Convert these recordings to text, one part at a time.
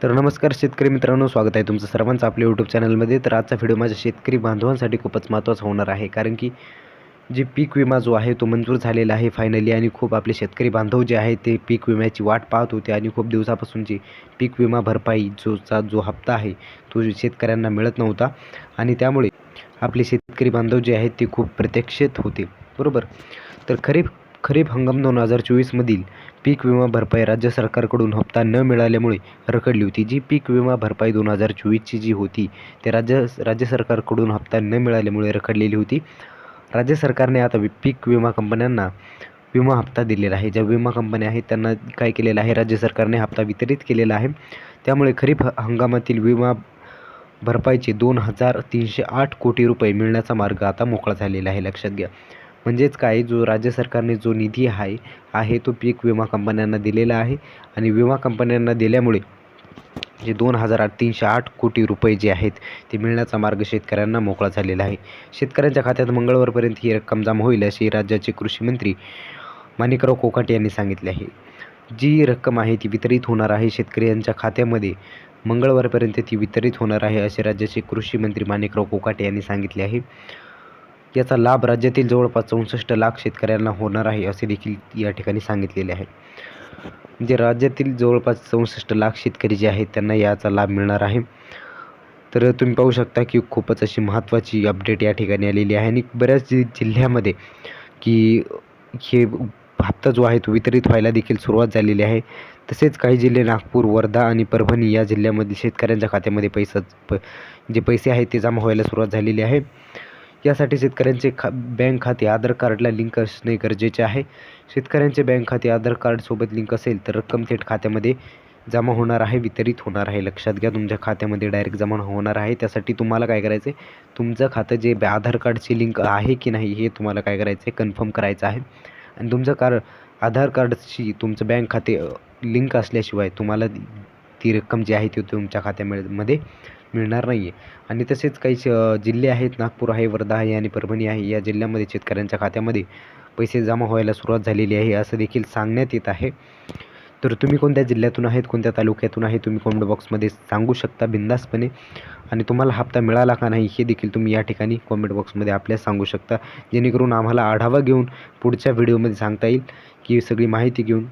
तर नमस्कार शेतकरी मित्रांनो स्वागत आहे तुमचं सर्वांचं आपल्या यूट्यूब चॅनलमध्ये तर आजचा व्हिडिओ माझ्या शेतकरी बांधवांसाठी खूपच महत्त्वाचा होणार आहे. कारण की जे पीक विमा जो आहे तो मंजूर झालेला आहे फायनली आणि खूप आपले शेतकरी बांधव जे आहे ते पीक विम्याची वाट पाहत होते आणि खूप दिवसापासून जे पीक विमा भरपाई जोचा जो हप्ता आहे तो शेतकऱ्यांना मिळत नव्हता. आणि त्यामुळे आपले शेतकरी बांधव जे आहेत ते खूप प्रत्यक्षेत होते. बरोबर? तर खरीप खरीप हंगाम दोन हजार चोवीसमधील पीक विमा भरपाई राज्य सरकारकडून हप्ता न मिळाल्यामुळे रखडली होती. जी पीक विमा भरपाई दोन हजार चोवीसची जी होती ते राज्य राज्य सरकारकडून हप्ता न मिळाल्यामुळे रखडलेली होती. राज्य सरकारने आता पीक विमा कंपन्यांना विमा हप्ता दिलेला आहे. ज्या विमा कंपन्या आहेत त्यांना काय केलेलं आहे? राज्य सरकारने हप्ता वितरित केलेला आहे. त्यामुळे खरीप ह- हंगामातील विमा भरपाईचे दोन हजार तीनशे आठ कोटी रुपये मिळण्याचा मार्ग आता मोकळा झालेला आहे. लक्षात घ्या. म्हणजेच काय जो राज्य सरकारने जो निधी आहे आहे तो पीक विमा कंपन्यांना दिलेला आहे. आणि विमा कंपन्यांना दिल्यामुळे जे दोन हजार आठ तीनशे आठ कोटी रुपये जे आहेत ते मिळण्याचा मार्ग शेतकऱ्यांना मोकळा झालेला आहे. शेतकऱ्यांच्या खात्यात मंगळवारपर्यंत ही रक्कम जमा होईल अशी राज्याचे कृषी मंत्री माणिकराव कोकाटे यांनी सांगितले आहे. जी रक्कम आहे ती वितरित होणार आहे शेतकऱ्यांच्या खात्यामध्ये. मंगळवारपर्यंत ती वितरित होणार आहे असे राज्याचे कृषी मंत्री माणिकराव कोकाटे यांनी सांगितले आहे. याचा लाभ राज्यातील जवळपास चौसष्ट लाख शेतकऱ्यांना होणार आहे असे देखील या ठिकाणी सांगितलेले आहे. जे राज्यातील जवळपास चौसष्ट लाख शेतकरी जे आहेत त्यांना याचा लाभ मिळणार आहे. तर तुम्ही पाहू शकता की खूपच अशी महत्त्वाची अपडेट या ठिकाणी आलेली आहे. आणि बऱ्याच जिल्ह्यामध्ये की हे हप्ता जो आहे तो वितरित व्हायला देखील सुरुवात झालेली आहे. तसेच काही जिल्हे नागपूर वर्धा आणि परभणी या जिल्ह्यामधील शेतकऱ्यांच्या खात्यामध्ये पैसा प जे पैसे आहेत ते जमा व्हायला सुरुवात झालेली आहे. यासाठी शेतकऱ्यांचे खा बँक खाते आधार कार्डला लिंक असणे गरजेचे आहे. शेतकऱ्यांचे बँक खाते आधार कार्डसोबत लिंक असेल तर रक्कम थेट खात्यामध्ये जमा होणार आहे वितरित होणार आहे. लक्षात घ्या तुमच्या खात्यामध्ये डायरेक्ट जमा होणार आहे. त्यासाठी तुम्हाला काय करायचं आहे तुमचं खातं जे बॅ- आधार कार्डची लिंक आहे की नाही हे तुम्हाला काय करायचं आहे कन्फर्म करायचं आहे. आणि तुमचं कार आधार कार्डशी तुमचं बँक खाते लिंक असल्याशिवाय तुम्हाला ती रक्कम जी आहे ती तुमच्या खात्यामध्ये मिळणार नाही आहे आणि तसेच काही जिल्हे आहेत नागपूर आहे वर्धा आहे आणि परभणी आहे या जिल्ह्यामध्ये शेतकऱ्यांच्या खात्यामध्ये पैसे जमा व्हायला सुरुवात झालेली आहे असं देखील सांगण्यात येत आहे. तर तुम्ही कोणत्या जिल्ह्यातून आहेत कोणत्या तालुक्यातून आहे तुम्ही कॉमेंट बॉक्समध्ये सांगू शकता बिंदासपणे. आणि तुम्हाला हप्ता मिळाला का नाही हे देखील तुम्ही या ठिकाणी कॉमेंट बॉक्समध्ये आपल्याला सांगू शकता. जेणेकरून आम्हाला आढावा घेऊन पुढच्या व्हिडिओमध्ये सांगता येईल की सगळी माहिती घेऊन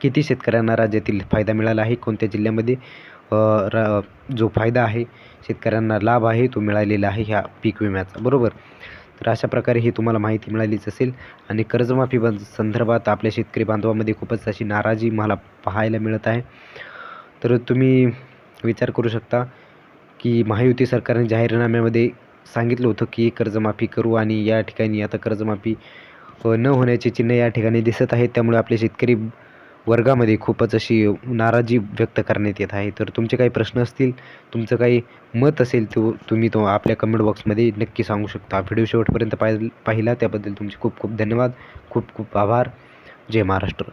किती शेतकऱ्यांना राज्यातील फायदा मिळाला आहे? कोणत्या जिल्ह्यामध्ये रा जो फायदा आहे शेतकऱ्यांना लाभ आहे तो मिळालेला आहे ह्या पीक विम्याचा? बरोबर. तर अशा प्रकारे ही तुम्हाला माहिती मिळालीच असेल. आणि कर्जमाफी बंद संदर्भात आपल्या शेतकरी बांधवामध्ये खूपच अशी नाराजी मला पाहायला मिळत आहे. तर तुम्ही विचार करू शकता की महायुती सरकारने जाहीरनाम्यामध्ये सांगितलं होतं की कर्जमाफी करू आणि या ठिकाणी आता कर्जमाफी न होण्याचे चिन्ह या ठिकाणी दिसत आहेत. त्यामुळे आपले शेतकरी वर्गामध्ये खूपच अशी नाराजी व्यक्त करण्यात येत आहे. तर तुमचे काही प्रश्न असतील तुमचं काही मत असेल तो तुम्ही तो आपल्या कमेंट बॉक्समध्ये नक्की सांगू शकता. व्हिडिओ शेवटपर्यंत पाहि पाहिला त्याबद्दल तुमचे खूप खूप धन्यवाद. खूप खूप आभार. जय महाराष्ट्र.